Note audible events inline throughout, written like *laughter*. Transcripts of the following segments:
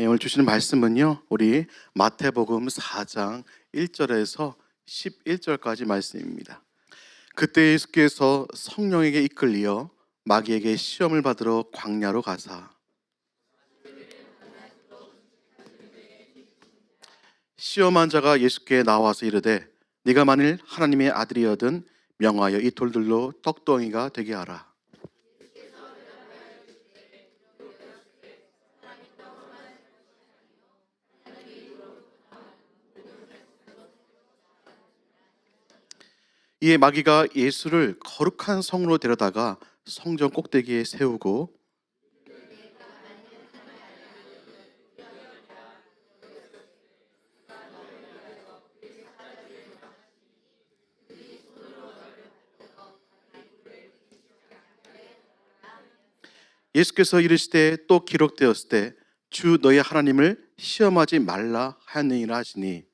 네, 오늘 주시는 말씀은요. 우리 마태복음 4장 1절에서 11절까지 말씀입니다. 그때 예수께서 성령에게 이끌리어 마귀에게 시험을 받으러 광야로 가사 시험한 자가 예수께 나와서 이르되 네가 만일 하나님의 아들이여든 명하여 이 돌들로 떡덩이가 되게 하라. 이에 마귀가 예수를 거룩한 성으로 데려다가 성전 꼭대기에 세우고 예수께서 이르시되 또 기록되었을 때 주 너희 하나님을 시험하지 말라 하느니라 하시니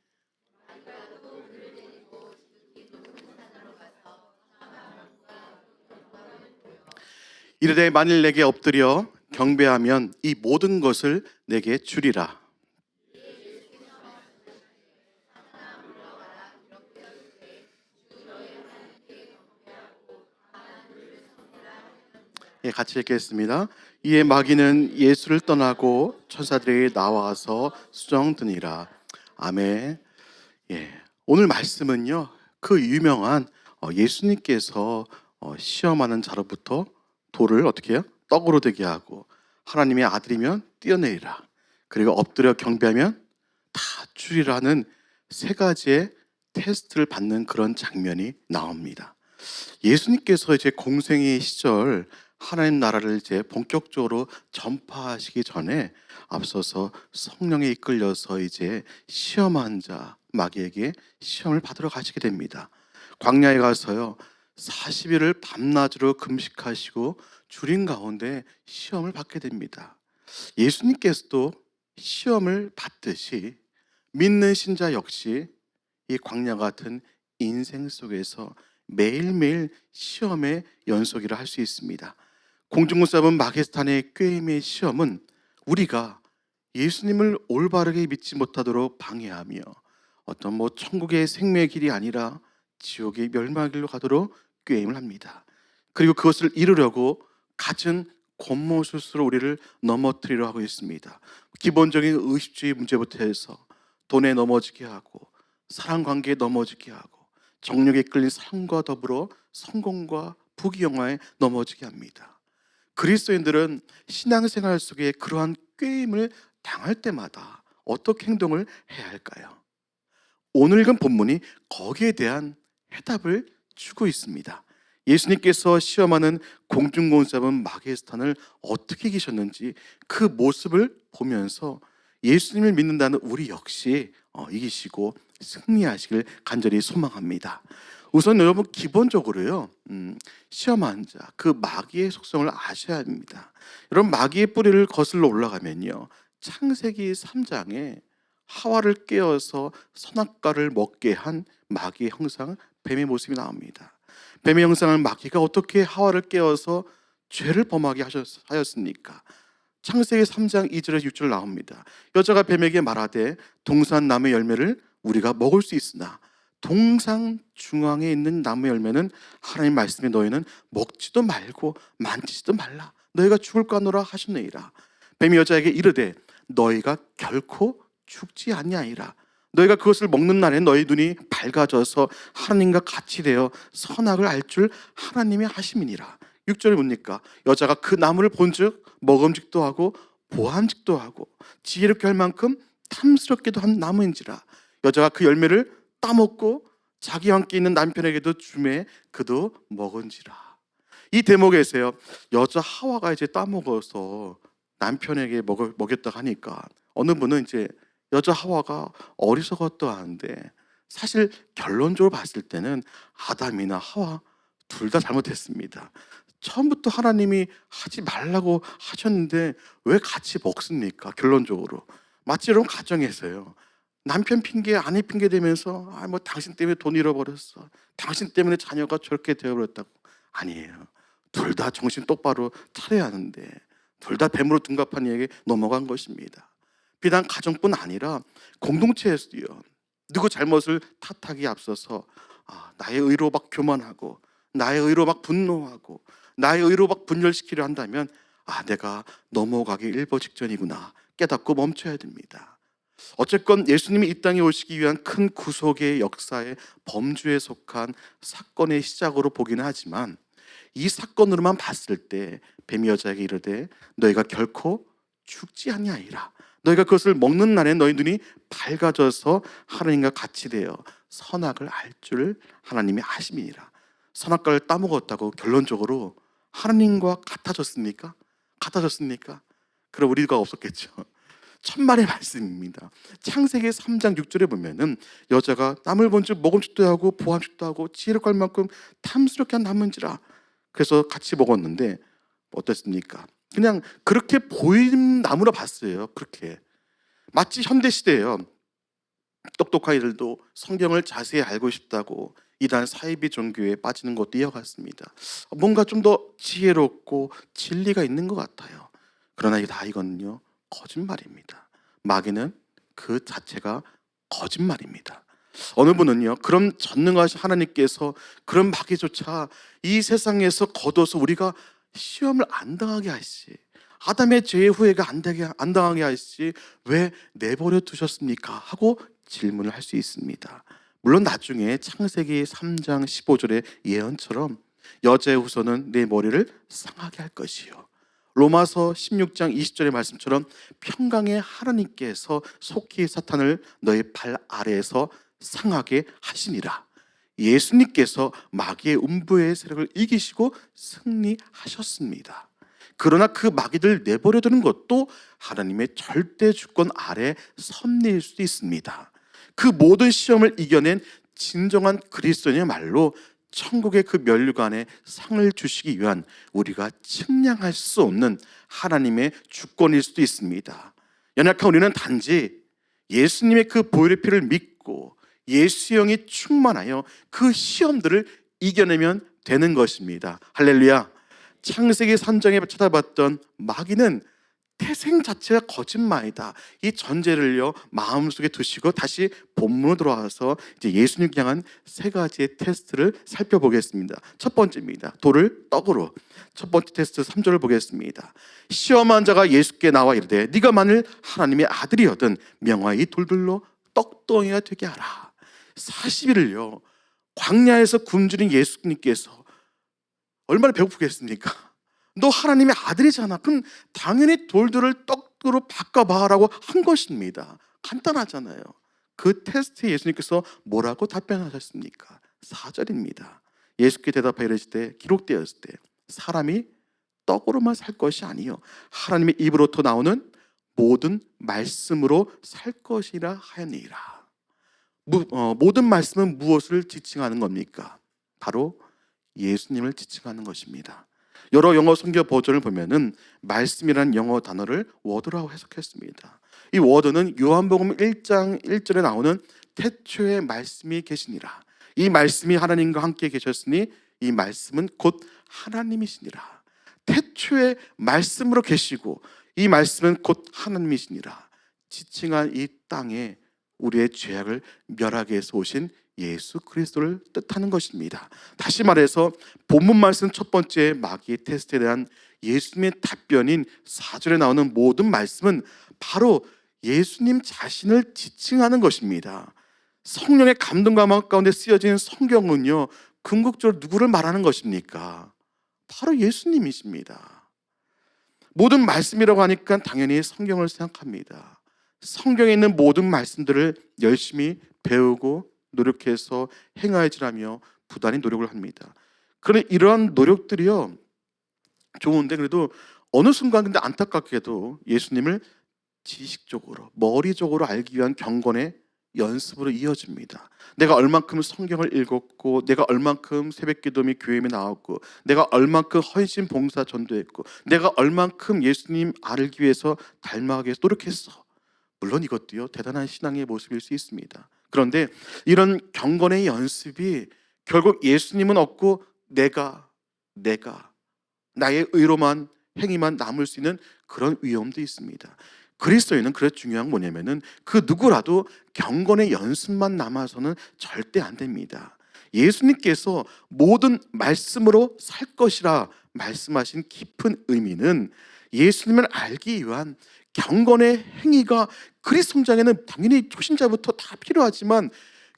이르되 만일 내게 엎드려 경배하면 이 모든 것을 내게 주리라. 예, 같이 읽겠습니다. 이에 마귀는 예수를 떠나고 천사들에게 나와서 수정드니라. 아멘. 예, 오늘 말씀은요. 그 유명한 어, 예수님께서 어, 시험하는 자로부터 돌을 어떻게 해요? 떡으로 되게 하고 하나님의 아들이면 뛰어내리라. 그리고 엎드려 경배하면 다 주리라는 세 가지의 테스트를 받는 그런 장면이 나옵니다. 예수님께서 이제 공생의 시절 하나님 나라를 이제 본격적으로 전파하시기 전에 앞서서 성령에 이끌려서 이제 시험한 자 마귀에게 시험을 받으러 가시게 됩니다. 광야에 가서요 40일을 밤낮으로 금식하시고 주린 가운데 시험을 받게 됩니다. 예수님께서도 시험을 받듯이 믿는 신자 역시 이 광야 같은 인생 속에서 매일매일 시험의 연속이라 할 수 있습니다. 공중군 잡은 마게스탄의 꾀임의 시험은 우리가 예수님을 올바르게 믿지 못하도록 방해하며 어떤 뭐 천국의 생명의 길이 아니라 지옥의 멸망의 길로 가도록 꾀임을 합니다. 그리고 그것을 이루려고 갖은 곤모술수로 우리를 넘어뜨리려 하고 있습니다. 기본적인 의식주의 문제부터 해서 돈에 넘어지게 하고 사랑 관계에 넘어지게 하고 정력에 끌린 삶과 더불어 성공과 부귀영화에 넘어지게 합니다. 그리스도인들은 신앙생활 속에 그러한 꾀임을 당할 때마다 어떻게 행동을 해야 할까요? 오늘 읽은 본문이 거기에 대한 해답을 주고 있습니다. 예수님께서 시험하는 공중곤잡은 마게스탄을 어떻게 이기셨는지 그 모습을 보면서 예수님을 믿는다는 우리 역시 어, 이기시고 승리하시길 간절히 소망합니다. 우선 여러분 기본적으로요 음, 시험한 자 그 마귀의 속성을 아셔야 합니다. 여러분 마귀의 뿌리를 거슬러 올라가면요 창세기 3장에 하와를 깨어서 선악과를 먹게 한 마귀의 형상 뱀의 모습이 나옵니다. 뱀의 형상을 마귀가 어떻게 하와를 깨어서 죄를 범하게 하였습니까? 창세기 3장 2절에서 6절 나옵니다. 여자가 뱀에게 말하되 동산 나무 열매를 우리가 먹을 수 있으나 동상 중앙에 있는 나무 열매는 하나님 말씀에 너희는 먹지도 말고 만지지도 말라. 너희가 죽을까 노라 하셨느니라. 뱀이 여자에게 이르되 너희가 결코 죽지 아니하리라. 너희가 그것을 먹는 날에 너희 눈이 밝아져서 하나님과 같이 되어 선악을 알 줄 하나님이 하심이니라. 6절에 뭡니까? 여자가 그 나무를 본즉 먹음직도 하고 보암직도 하고 지혜롭게 할 만큼 탐스럽게도 한 나무인지라. 여자가 그 열매를 따먹고 자기와 함께 있는 남편에게도 주매 그도 먹은지라. 이 대목에서요. 여자 하와가 이제 따먹어서 남편에게 먹, 먹였다 하니까 어느 분은 이제 여자 하와가 어리석었다 하는데 사실 결론적으로 봤을 때는 아담이나 하와 둘 다 잘못했습니다. 처음부터 하나님이 하지 말라고 하셨는데 왜 같이 먹습니까? 결론적으로 마치 여러분 가정에서요. 남편 핑계, 아내 핑계 대면서 아 뭐 당신 때문에 돈 잃어버렸어. 당신 때문에 자녀가 저렇게 되어버렸다고 아니에요. 둘 다 정신 똑바로 차려야 하는데 둘 다 뱀으로 둔갑한 이에게 넘어간 것입니다. 비단 가정뿐 아니라 공동체에서도요. 누구 잘못을 탓하기 앞서서 아, 나의 의로 막 교만하고 나의 의로 막 분노하고 나의 의로 막 분열시키려 한다면 아 내가 넘어가기 일보 직전이구나 깨닫고 멈춰야 됩니다. 어쨌건 예수님이 이 땅에 오시기 위한 큰 구속의 역사의 범주에 속한 사건의 시작으로 보기는 하지만 이 사건으로만 봤을 때 뱀이 여자에게 이르되 너희가 결코 죽지 아니하리라 너희가 그것을 먹는 날에 너희 눈이 밝아져서 하나님과 같이 되어 선악을 알 줄 하나님이 아심이니라 선악과를 따먹었다고 결론적으로 하나님과 같아졌습니까? 같아졌습니까? 그럼 우리가 없었겠죠. *laughs* 천만의 말씀입니다. 창세기 3장 6절에 보면은 여자가 남을 본즉 먹음직도 하고 보암직도 하고 지혜를 걸 만큼 탐스럽게 한 나무인지라 그래서 같이 먹었는데 어땠습니까? 그냥 그렇게 보이는 나무라 봤어요. 그렇게 마치 현대 시대예요. 똑똑한 이들도 성경을 자세히 알고 싶다고 이단 사이비 종교에 빠지는 것도 이어갔습니다. 뭔가 좀 더 지혜롭고 진리가 있는 것 같아요. 그러나 이게 다 이거는요 거짓말입니다. 마귀는 그 자체가 거짓말입니다. 어느 분은요 그런 전능하신 하나님께서 그런 마귀조차 이 세상에서 거둬서 우리가 시험을 안 당하게 하시 아담의 죄의 후회가 안, 되게, 안 당하게 하시 왜 내버려 두셨습니까? 하고 질문을 할 수 있습니다. 물론 나중에 창세기 3장 15절의 예언처럼 여자의 후손은 내 머리를 상하게 할 것이요. 로마서 16장 20절의 말씀처럼 평강의 하나님께서 속히 사탄을 너의 발 아래에서 상하게 하시니라. 예수님께서 마귀의 음부의 세력을 이기시고 승리하셨습니다. 그러나 그 마귀들 내버려 두는 것도 하나님의 절대 주권 아래 섭리일 수도 있습니다. 그 모든 시험을 이겨낸 진정한 그리스도인의 말로 천국의 그 면류관에 상을 주시기 위한 우리가 측량할 수 없는 하나님의 주권일 수도 있습니다. 연약한 우리는 단지 예수님의 그 보혈의 피를 믿고 예수 영이 충만하여 그 시험들을 이겨내면 되는 것입니다. 할렐루야. 창세기 산정에 찾아봤던 마귀는 태생 자체가 거짓말이다. 이 전제를요 마음속에 두시고 다시 본문으로 돌아와서 이제 예수님 향한 세 가지의 테스트를 살펴보겠습니다. 첫 번째입니다. 돌을 떡으로. 첫 번째 테스트 3절을 보겠습니다. 시험한 자가 예수께 나와 이르되 네가 만일 하나님의 아들이거든 이 돌들로 떡덩이가 되게 하라. 40일을요 광야에서 굶주린 예수님께서 얼마나 배고프겠습니까? 너 하나님의 아들이잖아. 그럼 당연히 돌들을 떡으로 바꿔봐라고 한 것입니다. 간단하잖아요. 그 테스트에 예수님께서 뭐라고 답변하셨습니까? 4절입니다. 예수께 대답하여 이르시되 기록되었을 때 사람이 떡으로만 살 것이 아니요 하나님의 입으로부터 나오는 모든 말씀으로 살 것이라 하였니라. 무- 어, 모든 말씀은 무엇을 지칭하는 겁니까? 바로 예수님을 지칭하는 것입니다. 여러 영어 성경 버전을 보면은 말씀이라는 영어 단어를 워드라고 해석했습니다. 이 워드는 요한복음 1장 1절에 나오는 태초에 말씀이 계시니라. 이 말씀이 하나님과 함께 계셨으니 이 말씀은 곧 하나님이시니라. 태초에 말씀으로 계시고 이 말씀은 곧 하나님이시니라. 지칭한 이 땅에 우리의 죄악을 멸하게 해서 오신 예수 그리스도를 뜻하는 것입니다. 다시 말해서 본문 말씀 첫 번째 마귀의 테스트에 대한 예수님의 답변인 4절에 나오는 모든 말씀은 바로 예수님 자신을 지칭하는 것입니다. 성령의 감동과 마음 가운데 쓰여진 성경은요, 궁극적으로 누구를 말하는 것입니까? 바로 예수님이십니다. 모든 말씀이라고 하니까 당연히 성경을 생각합니다. 성경에 있는 모든 말씀들을 열심히 배우고 노력해서 행하여지라며 부단히 노력을 합니다. 그런데 이러한 노력들이요 좋은데 그래도 어느 순간 근데 안타깝게도 예수님을 지식적으로 머리적으로 알기 위한 경건의 연습으로 이어집니다. 내가 얼만큼 성경을 읽었고, 내가 얼만큼 새벽기도 및 교회에 나왔고, 내가 얼만큼 헌신 봉사 전도했고, 내가 얼만큼 예수님 알기 위해서 닮아가기 위해서 노력했어. 물론 이것도요 대단한 신앙의 모습일 수 있습니다. 그런데 이런 경건의 연습이 결국 예수님은 없고 내가 내가 나의 의로만 행위만 남을 수 있는 그런 위험도 있습니다. 그리스도인은 그래 중요한 뭐냐면은 그 누구라도 경건의 연습만 남아서는 절대 안 됩니다. 예수님께서 모든 말씀으로 살 것이라 말씀하신 깊은 의미는 예수님을 알기 위한 경건의 행위가 그리스도 성장에는 당연히 초신자부터 다 필요하지만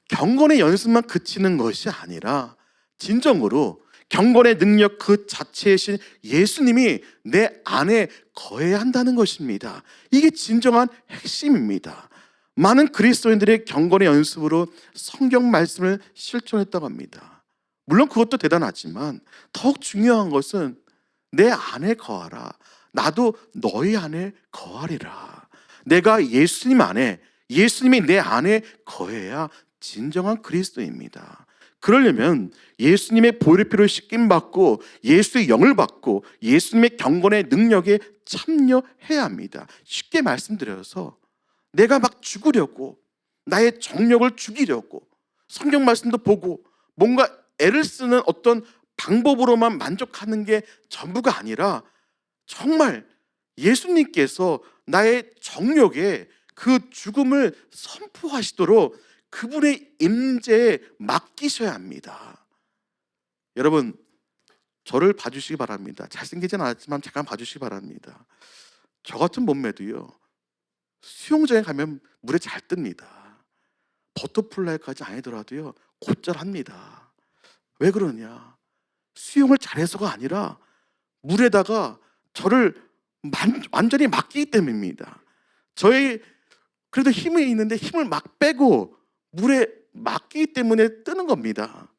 경건의 연습만 그치는 것이 아니라 진정으로 경건의 능력 그 자체이신 예수님이 내 안에 거해야 한다는 것입니다. 이게 진정한 핵심입니다. 많은 그리스도인들의 경건의 연습으로 성경 말씀을 실천했다고 합니다. 물론 그것도 대단하지만 더욱 중요한 것은 내 안에 거하라. 나도 너희 안에 거하리라. 내가 예수님 안에 예수님이 내 안에 거해야 진정한 그리스도입니다. 그러려면 예수님의 보혈피로 씻김 받고 예수의 영을 받고 예수님의 경건의 능력에 참여해야 합니다. 쉽게 말씀드려서 내가 막 죽으려고 나의 정력을 죽이려고 성경 말씀도 보고 뭔가 애를 쓰는 어떤 방법으로만 만족하는 게 전부가 아니라 정말 예수님께서 나의 정력에 그 죽음을 선포하시도록 그분의 임재에 맡기셔야 합니다. 여러분 저를 봐주시기 바랍니다. 잘생기진 않았지만 잠깐 봐주시기 바랍니다. 저 같은 몸매도요 수영장에 가면 물에 잘 뜹니다. 버터플라이까지 아니더라도요 곧잘 합니다. 왜 그러냐? 수영을 잘해서가 아니라 물에다가 저를 만- 완전히 맡기기 때문입니다. 저의 그래도 힘이 있는데 힘을 막 빼고 물에 맡기기 때문에 뜨는 겁니다.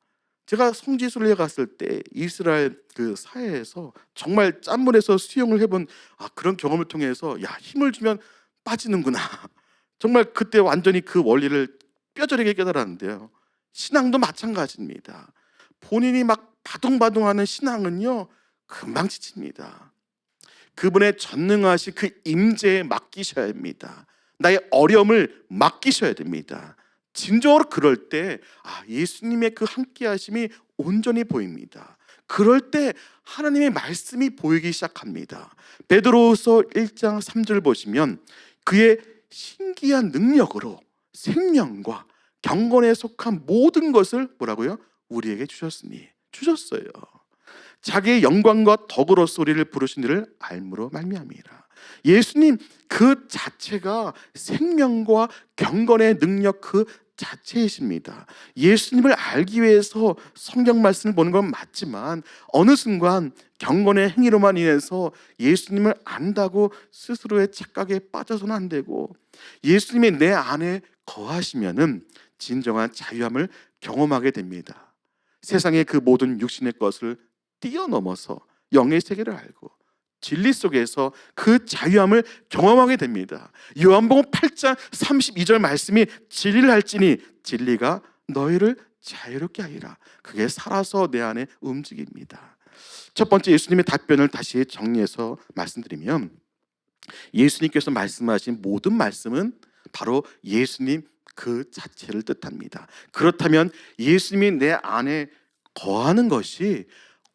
제가 성지순례 갔을 때 이스라엘 그 사해에서 정말 짠물에서 수영을 해본 아, 그런 경험을 통해서 야 힘을 주면 빠지는구나. *laughs* 정말 그때 완전히 그 원리를 뼈저리게 깨달았는데요. 신앙도 마찬가지입니다. 본인이 막 바둥바둥하는 신앙은요 금방 지칩니다. 그분의 전능하신 그 임재에 맡기셔야 합니다. 나의 어려움을 맡기셔야 됩니다. 진정으로 그럴 때 아, 예수님의 그 함께 하심이 온전히 보입니다. 그럴 때 하나님의 말씀이 보이기 시작합니다. 베드로후서 1장 3절 보시면 그의 신기한 능력으로 생명과 경건에 속한 모든 것을 뭐라고요? 우리에게 주셨으니 주셨어요. 자기의 영광과 덕으로 소리를 부르신 이를 알므로 말미암이라. 예수님 그 자체가 생명과 경건의 능력 그 자체이십니다. 예수님을 알기 위해서 성경 말씀을 보는 건 맞지만 어느 순간 경건의 행위로만 인해서 예수님을 안다고 스스로의 착각에 빠져서는 안 되고 예수님이 내 안에 거하시면은 진정한 자유함을 경험하게 됩니다. 세상의 그 모든 육신의 것을 뛰어넘어서 영의 세계를 알고 진리 속에서 그 자유함을 경험하게 됩니다. 요한복음 8장 32절 말씀이 진리를 할지니 진리가 너희를 자유롭게 하리라. 그게 살아서 내 안에 움직입니다. 첫 번째 예수님의 답변을 다시 정리해서 말씀드리면 예수님께서 말씀하신 모든 말씀은 바로 예수님 그 자체를 뜻합니다. 그렇다면 예수님이 내 안에 거하는 것이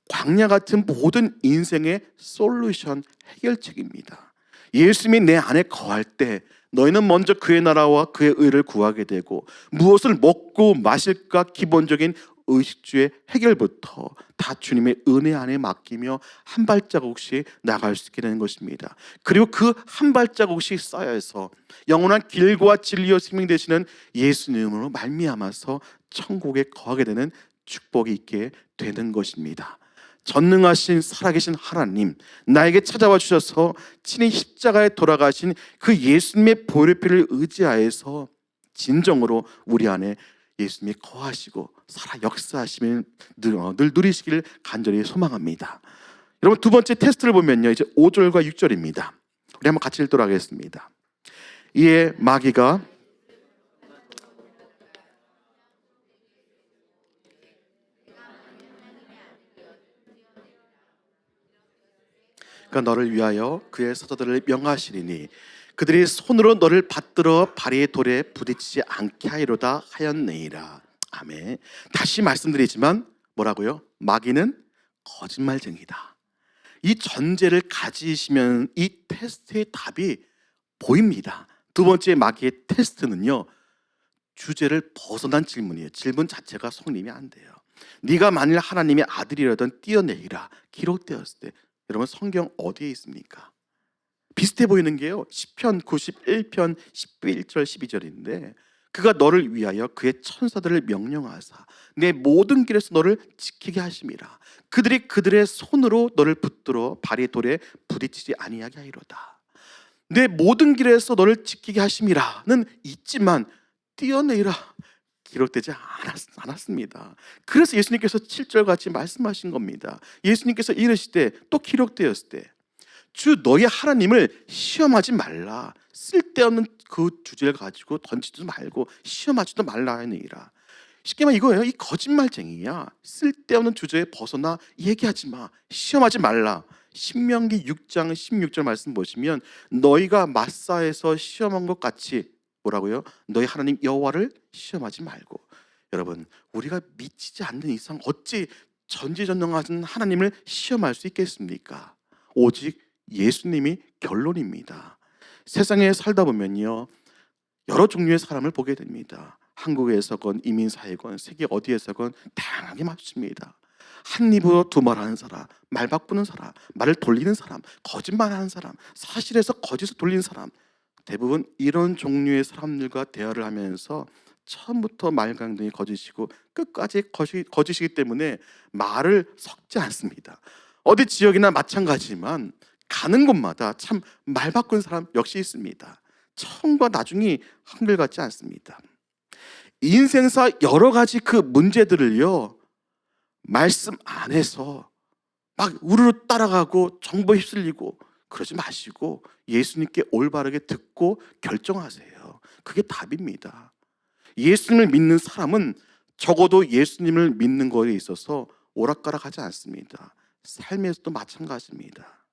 광야 같은 모든 인생의 솔루션 해결책입니다. 예수님이 내 안에 거할 때 너희는 먼저 그의 나라와 그의 의를 구하게 되고 무엇을 먹고 마실까 기본적인 의식주의 해결부터 다 주님의 은혜 안에 맡기며 한 발자국씩 나갈 수 있게 되는 것입니다. 그리고 그 한 발자국씩 쌓여서 영원한 길과 진리와 생명 되시는 예수님으로 말미암아서 천국에 거하게 되는 축복이 있게 되는 것입니다. 전능하신 살아계신 하나님 나에게 찾아와 주셔서 친히 십자가에 돌아가신 그 예수님의 보혈피를 의지하여서 진정으로 우리 안에 예수님이 거하시고 살아 역사하시면 늘, 어, 늘 누리시기를 간절히 소망합니다. 여러분 두 번째 테스트를 보면요 이제 5절과 6절입니다. 우리 한번 같이 읽도록 하겠습니다. 이에 마귀가 그러니까 너를 위하여 그의 사자들을 명하시리니 그들이 손으로 너를 받들어 발이 돌에 부딪히지 않게 하리로다 하였느니라. 아멘. 다시 말씀드리지만 뭐라고요? 마귀는 거짓말쟁이다. 이 전제를 가지시면 이 테스트의 답이 보입니다. 두 번째 마귀의 테스트는요. 주제를 벗어난 질문이에요. 질문 자체가 성립이 안 돼요. 네가 만일 하나님의 아들이라던 뛰어내리라 기록되었을 때 여러분 성경 어디에 있습니까? 비슷해 보이는 게요. 시편 91편 11절 12절인데 그가 너를 위하여 그의 천사들을 명령하사 내 모든 길에서 너를 지키게 하심이라 그들이 그들의 손으로 너를 붙들어 발의 돌에 부딪히지 아니하게 하리로다 내 모든 길에서 너를 지키게 하심이라는 있지만 뛰어내리라 기록되지 않았, 않았 습니다. 그래서 예수님께서 7절 같이 말씀하신 겁니다. 예수님께서 이르시되 또 기록되었을 때 주 너희 하나님을 시험하지 말라. 쓸데없는 그 주제를 가지고 던지지도 말고 시험하지도 말라 하니라. 쉽게 말하면 이거예요. 이 거짓말쟁이야. 쓸데없는 주제에 벗어나 얘기하지 마. 시험하지 말라. 신명기 6장 16절 말씀 보시면 너희가 마사에서 시험한 것 같이 뭐라고요? 너희 하나님 여호와를 시험하지 말고 여러분 우리가 미치지 않는 이상 어찌 전지전능하신 하나님을 시험할 수 있겠습니까? 오직 예수님이 결론입니다. 세상에 살다 보면요 여러 종류의 사람을 보게 됩니다. 한국에서건 이민 사회건 세계 어디에서건 다양하게 맞습니다. 한 입으로 두 말하는 사람, 말 바꾸는 사람, 말을 돌리는 사람, 거짓말하는 사람, 사실에서 거짓을 돌리는 사람, 대부분 이런 종류의 사람들과 대화를 하면서 처음부터 말강등이 거짓이고 끝까지 거짓, 거짓 이기 때문에 말을 섞지 않습니다. 어디 지역이나 마찬가지지만 가는 곳마다 참 말 바꾼 사람 역시 있습니다. 처음과 나중이 한결 같지 않습니다. 인생사 여러 가지 그 문제들을요 말씀 안에서 막 우르르 따라가고 정보 휩쓸리고 그러지 마시고 예수님께 올바르게 듣고 결정하세요. 그게 답입니다. 예수님을 믿는 사람은 적어도 예수님을 믿는 거에 있어서 오락가락하지 않습니다. 삶에서도 마찬가지입니다.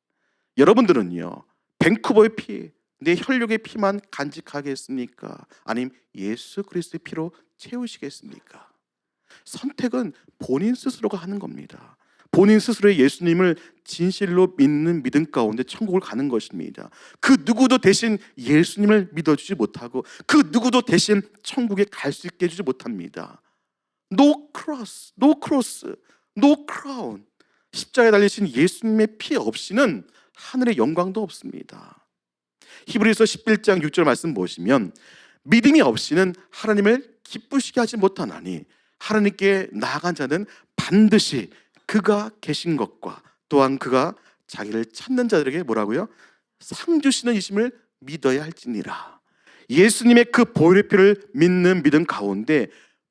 여러분들은요, 밴쿠버의 피, 내 혈육의 피만 간직하겠습니까? 아니면 예수 그리스도의 피로 채우시겠습니까? 선택은 본인 스스로가 하는 겁니다. 본인 스스로의 예수님을 진실로 믿는 믿음 가운데 천국을 가는 것입니다. 그 누구도 대신 예수님을 믿어주지 못하고 그 누구도 대신 천국에 갈 수 있게 해주지 못합니다. No cross, no cross, no crown. 십자가에 달리신 예수님의 피 없이는 하늘의 영광도 없습니다. 히브리서 11장 6절 말씀 보시면 믿음이 없이는 하나님을 기쁘시게 하지 못하나니 하나님께 나아간 자는 반드시 그가 계신 것과 또한 그가 자기를 찾는 자들에게 뭐라고요? 상 주시는 이심을 믿어야 할지니라. 예수님의 그 보혈의 피를 믿는 믿음 가운데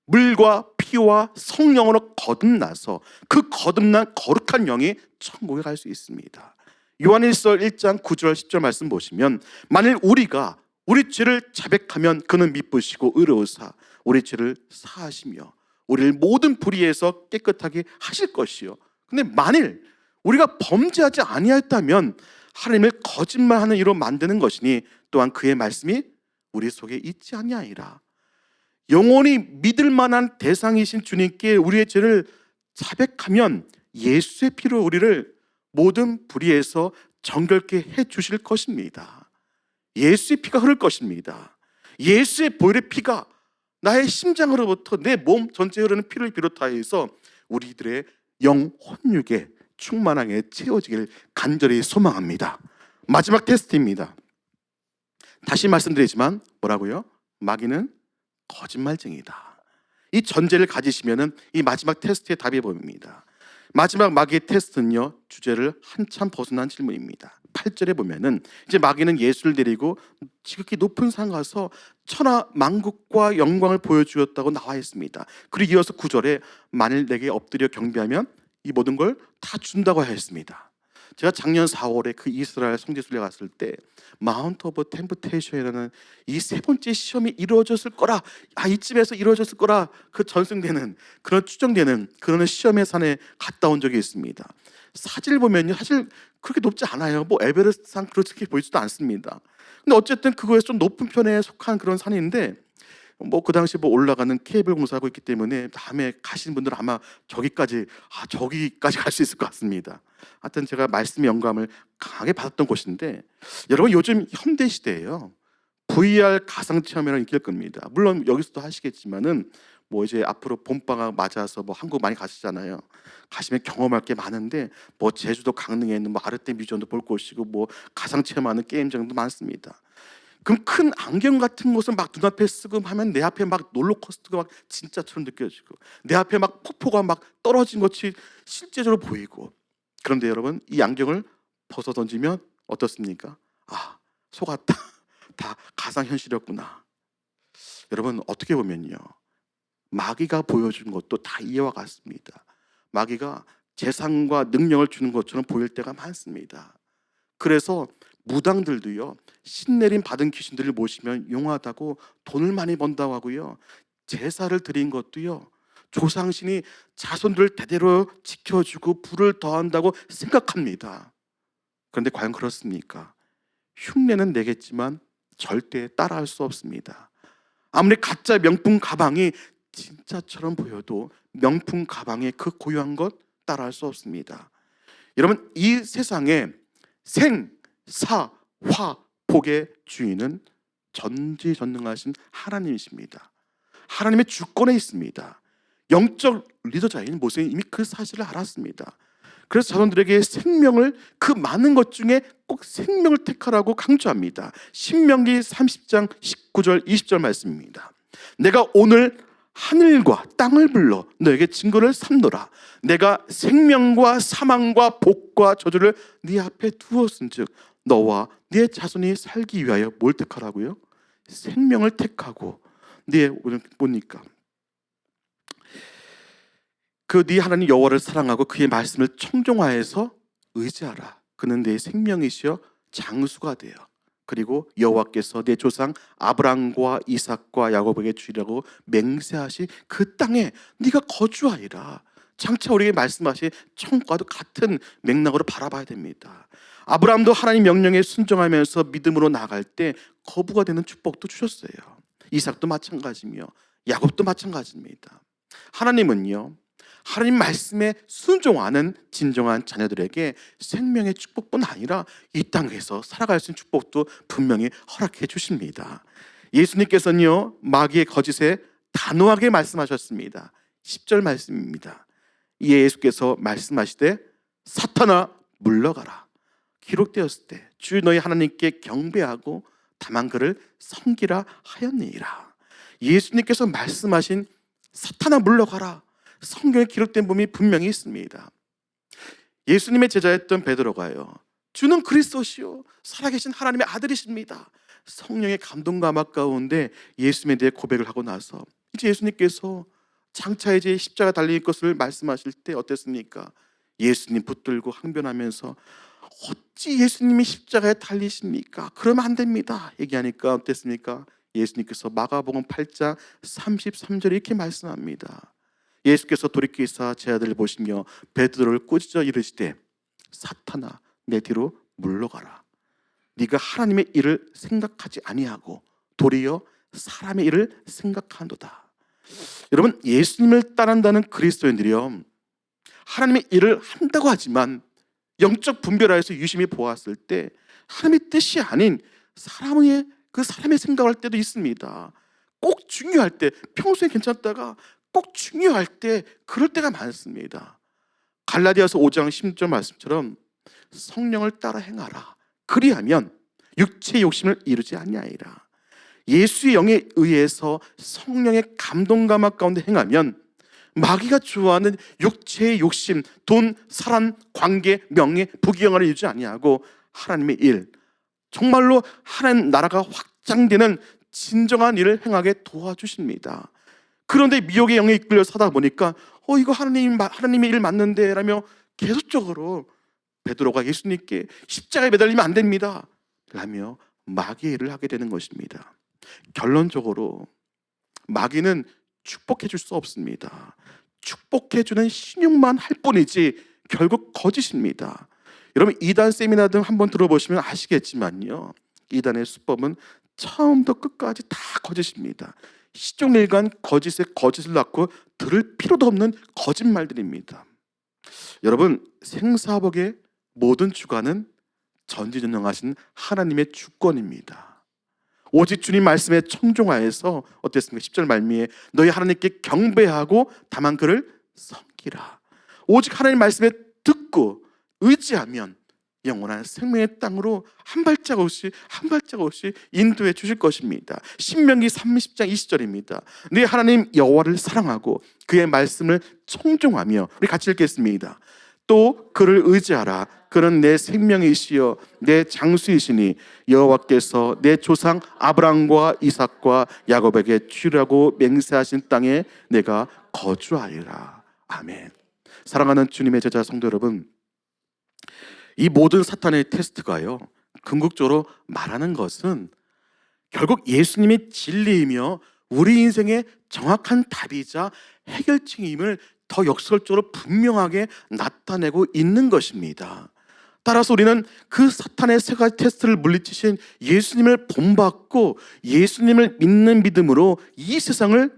물과 피와 성령으로 거듭나서 그 거듭난 거룩한 영이 천국에 갈 수 있습니다. 요한일서 1장 9절 10절 말씀 보시면 만일 우리가 우리 죄를 자백하면 그는 미쁘시고 의로우사 우리 죄를 사하시며 우리를 모든 불의에서 깨끗하게 하실 것이요. 근데 만일 우리가 범죄하지 아니하였다면 하나님을 거짓말하는 이로 만드는 것이니 또한 그의 말씀이 우리 속에 있지 아니하리라. 영원히 믿을 만한 대상이신 주님께 우리의 죄를 자백하면 예수의 피로 우리를 모든 불의에서 정결케 해 주실 것입니다. 예수의 피가 흐를 것입니다. 예수의 보혈의 피가 나의 심장으로부터 내 몸 전체에 흐르는 피를 비롯하여서 우리들의 영 혼육에 충만하게 채워지길 간절히 소망합니다. 마지막 테스트입니다. 다시 말씀드리지만 뭐라고요? 마귀는 거짓말쟁이다. 이 전제를 가지시면은 이 마지막 테스트의 답이 보입니다. 마지막 마귀의 테스트는요 주제를 한참 벗어난 질문입니다. 8절에 보면은 이제 마귀는 예수를 데리고 지극히 높은 산 가서 천하 만국과 영광을 보여주었다고 나와 있습니다. 그리고 이어서 9절에 만일 내게 엎드려 경배하면 이 모든 걸 다 준다고 하였습니다. 제가 작년 4월에 그 이스라엘 성지순례 갔을 때 마운트 오브 템프테이션이라는 이 세 번째 시험이 이루어졌을 거라 아 이쯤에서 이루어졌을 거라 그 전승되는 그런 추정되는 그런 시험의 산에 갔다 온 적이 있습니다. 사진을 보면요 사실 그렇게 높지 않아요. 뭐 에베레스트 산 그렇게 보이지도 않습니다. 근데 어쨌든 그거에서 좀 높은 편에 속한 그런 산인데 뭐 그 당시 뭐 올라가는 케이블 공사하고 있기 때문에 다음에 가시는 분들은 아마 저기까지 아 저기까지 갈 수 있을 것 같습니다. 하여튼 제가 말씀의 영감을 강하게 받았던 곳인데 여러분 요즘 현대 시대예요. VR 가상 체험이라는 인기일 겁니다. 물론 여기서도 하시겠지만은 뭐 이제 앞으로 봄방학 맞아서 뭐 한국 많이 가시잖아요. 가시면 경험할 게 많은데 뭐 제주도 강릉에 있는 뭐 아르테 뮤지엄도 볼 곳이고 뭐 가상 체험하는 게임장도 많습니다. 그럼 큰 안경 같은 것을 막 눈앞에 쓰고 하면 내 앞에 막 롤러코스터가 막 진짜처럼 느껴지고 내 앞에 막 폭포가 막 떨어진 것이 실제적으로 보이고 그런데 여러분 이 안경을 벗어 던지면 어떻습니까? 아 속았다 다 가상 현실이었구나. 여러분 어떻게 보면요 마귀가 보여준 것도 다 이해와 같습니다. 마귀가 재산과 능력을 주는 것처럼 보일 때가 많습니다. 그래서 무당들도요 신내림 받은 귀신들을 모시면 용하다고 돈을 많이 번다고 하고요 제사를 드린 것도요 조상신이 자손들을 대대로 지켜주고 불을 더한다고 생각합니다. 그런데 과연 그렇습니까? 흉내는 내겠지만 절대 따라할 수 없습니다. 아무리 가짜 명품 가방이 진짜처럼 보여도 명품 가방의 그 고유한 것 따라할 수 없습니다. 여러분 이 세상에 생, 사, 화, 복의 주인은 전지전능하신 하나님이십니다. 하나님의 주권에 있습니다. 영적 리더자인 모세는 이미 그 사실을 알았습니다. 그래서 자손들에게 생명을 그 많은 것 중에 꼭 생명을 택하라고 강조합니다. 신명기 30장 19절 20절 말씀입니다. 내가 오늘 하늘과 땅을 불러 너에게 증거를 삼노라. 내가 생명과 사망과 복과 저주를 네 앞에 두었은즉 너와 네 자손이 살기 위하여 뭘 택하라고요? 생명을 택하고 네 보니까 그 네 하나님 여호와를 사랑하고 그의 말씀을 청종하여서 의지하라. 그는 내 생명이시여 장수가 되어 그리고 여호와께서 내 조상 아브람과 이삭과 야곱에게 주리라고 맹세하신 그 땅에 네가 거주하리라. 장차 우리에게 말씀하신 청과도 같은 맥락으로 바라봐야 됩니다. 아브라함도 하나님 명령에 순종하면서 믿음으로 나갈 때 거부가 되는 축복도 주셨어요. 이삭도 마찬가지며 야곱도 마찬가지입니다. 하나님은요. 하나님 말씀에 순종하는 진정한 자녀들에게 생명의 축복뿐 아니라 이 땅에서 살아갈 수 있는 축복도 분명히 허락해 주십니다. 예수님께서는요, 마귀의 거짓에 단호하게 말씀하셨습니다. 10절 말씀입니다. 이에 예수께서 말씀하시되 사탄아 물러가라. 기록되었을 때 주 너희 하나님께 경배하고 다만 그를 섬기라 하였느니라. 예수님께서 말씀하신 사탄아 물러가라. 성경에 기록된 부분이 분명히 있습니다. 예수님의 제자였던 베드로가요. 주는 그리스도시요 살아계신 하나님의 아들이십니다. 성령의 감동과 막 가운데 예수님에 대해 고백을 하고 나서 이제 예수님께서 장차 이제 십자가 달릴 것을 말씀하실 때 어땠습니까? 예수님 붙들고 항변하면서 어찌 예수님이 십자가에 달리십니까? 그러면 안 됩니다. 얘기하니까 어땠습니까? 예수님께서 마가복음 8장 33절에 이렇게 말씀합니다. 예수께서 돌이키사 제 아들을 보시며 베드로를 꾸짖어 이르시되 사탄아 내 뒤로 물러가라. 네가 하나님의 일을 생각하지 아니하고 도리어 사람의 일을 생각한도다. 여러분 예수님을 따른다는 그리스도인들이요 하나님의 일을 한다고 하지만 영적 분별하여서 유심히 보았을 때 하나님의 뜻이 아닌 사람의 그 사람의 생각할 때도 있습니다. 꼭 중요할 때 평소에 괜찮다가 꼭 중요할 때 그럴 때가 많습니다. 갈라디아서 5장 16절 말씀처럼 성령을 따라 행하라. 그리하면 육체의 욕심을 이루지 아니하리라. 예수의 영에 의해서 성령의 감동 감화 가운데 행하면 마귀가 좋아하는 육체의 욕심, 돈, 사람, 관계, 명예, 부귀영화를 이루지 아니하고 하나님의 일, 정말로 하나님 나라가 확장되는 진정한 일을 행하게 도와주십니다. 그런데 미혹의 영에 이끌려 사다 보니까 어 이거 하나님 하나님의 일 맞는데라며 계속적으로 베드로가 예수님께 십자가에 매달리면 안 됩니다. 라며 마귀의 일을 하게 되는 것입니다. 결론적으로 마귀는 축복해 줄 수 없습니다. 축복해 주는 신용만 할 뿐이지 결국 거짓입니다. 여러분 이단 세미나 등 한번 들어보시면 아시겠지만요. 이단의 수법은 처음부터 끝까지 다 거짓입니다. 시종일관 거짓에 거짓을 낳고 들을 필요도 없는 거짓말들입니다. 여러분 생사복의 모든 주관은 전지전능하신 하나님의 주권입니다. 오직 주님 말씀에 청종하여서 어땠습니까? 10절 말미에 너희 하나님께 경배하고 다만 그를 섬기라. 오직 하나님 말씀에 듣고 의지하면 영원한 생명의 땅으로 한 발자국 없이 한 발자국 없이 인도해 주실 것입니다. 신명기 30장 20절입니다. 네 하나님 여호와를 사랑하고 그의 말씀을 청종하며 우리 같이 읽겠습니다. 또 그를 의지하라. 그는 내 생명이시여 내 장수이시니 여호와께서 내 조상 아브람과 이삭과 야곱에게 주라고 맹세하신 땅에 내가 거주하리라. 아멘. 사랑하는 주님의 제자 성도 여러분, 이 모든 사탄의 테스트가요. 궁극적으로 말하는 것은 결국 예수님이 진리이며 우리 인생의 정확한 답이자 해결책임을 더 역설적으로 분명하게 나타내고 있는 것입니다. 따라서 우리는 그 사탄의 세 가지 테스트를 물리치신 예수님을 본받고 예수님을 믿는 믿음으로 이 세상을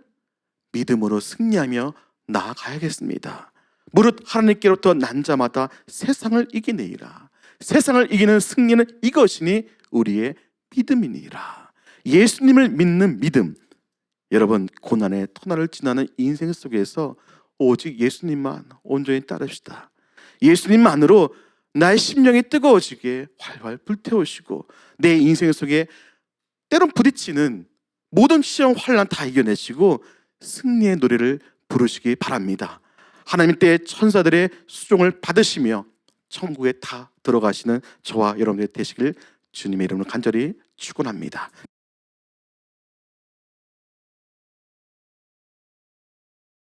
믿음으로 승리하며 나아가야겠습니다. 무릇 하나님께로부터 난 자마다 세상을 이기내이라. 세상을 이기는 승리는 이것이니 우리의 믿음이니라. 예수님을 믿는 믿음. 여러분 고난의 터널을 지나는 인생 속에서 오직 예수님만 온전히 따릅시다. 예수님만으로 나의 심령이 뜨거워지게 활활 불태우시고 내 인생 속에 때론 부딪히는 모든 시험 환란 다 이겨내시고 승리의 노래를 부르시기 바랍니다. 하나님 때 천사들의 수종을 받으시며 천국에 다 들어가시는 저와 여러분들 되시길 주님의 이름으로 간절히 축원합니다.